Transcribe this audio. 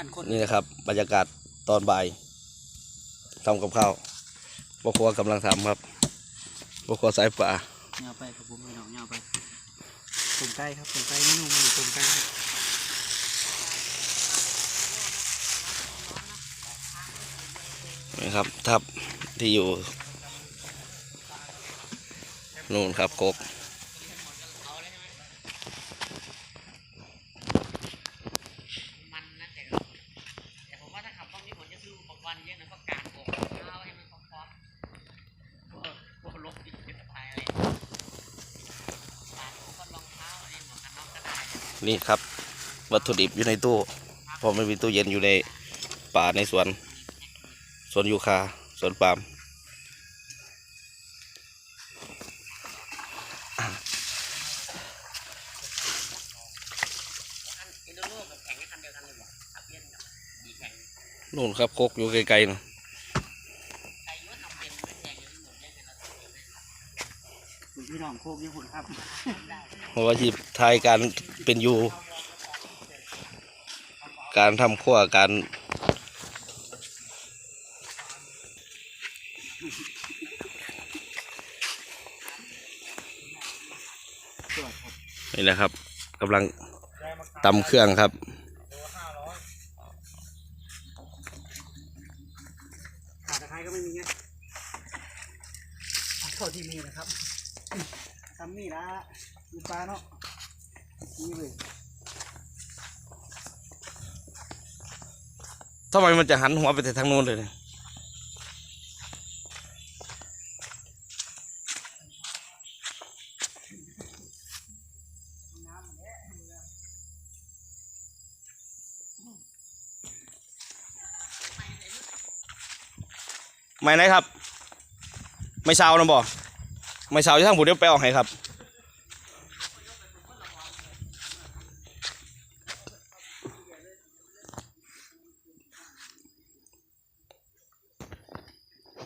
พันคนนี่นะครับ บรรยากาศตอนบ่ายทำกับข้าวพ่อครัวกำลังทำครับพ่อครัวสายป่าเงาไปครับผมพี่น้องเงาไปต้มไก่ครับต้มไก่เมนูมันต้มไก่ครับนี่ครับทับที่อยู่นู่นครับโคก มันนะแต่แต่ผมว่าถ้าขับต้องนี้ผมจะซื้ออุปกรณ์เยอะนะก็กางอกเท้าให้มันพร้อมๆโอ้โหลบดิจะตายอะไรกางอกก็รองเท้าอันนี้หมวกกันน็อกก็ได้ นี่ครับ วัตถุดิบอยู่ในตู้เพราะไม่มีตู้เย็นอยู่ในป่าในสวน สวนยูคาสวนปาล์มคันอินโดโลกับแข่งในคันเดียวกันเลยว่ะขับเย็นกับดีแข่งนู่นครับโคกอยู่ไกลๆนะใครยุ่ทำเป็นไม่แข่งยังหมดยังไงเราคุณพี่น้องโคกยังคุณครับได้เพราะว่าที่ทายการ เป็นอยู่ การทำขั้วการนี่แหละครับกำลังตำเครื่องครับขาตะไคร้ก็ไม่มีไงเท่าที่มีนะครับทำนี่ละมีปลาเนาะ นี่เลยทำไมมันจะหันหัวไปแต่ทางโน้นเลยเนี่ยไม่ไหนครับ ไม่เช้านะบอไม่เช้าที่ทางผมเดี๋ยวไปออกให้ครับ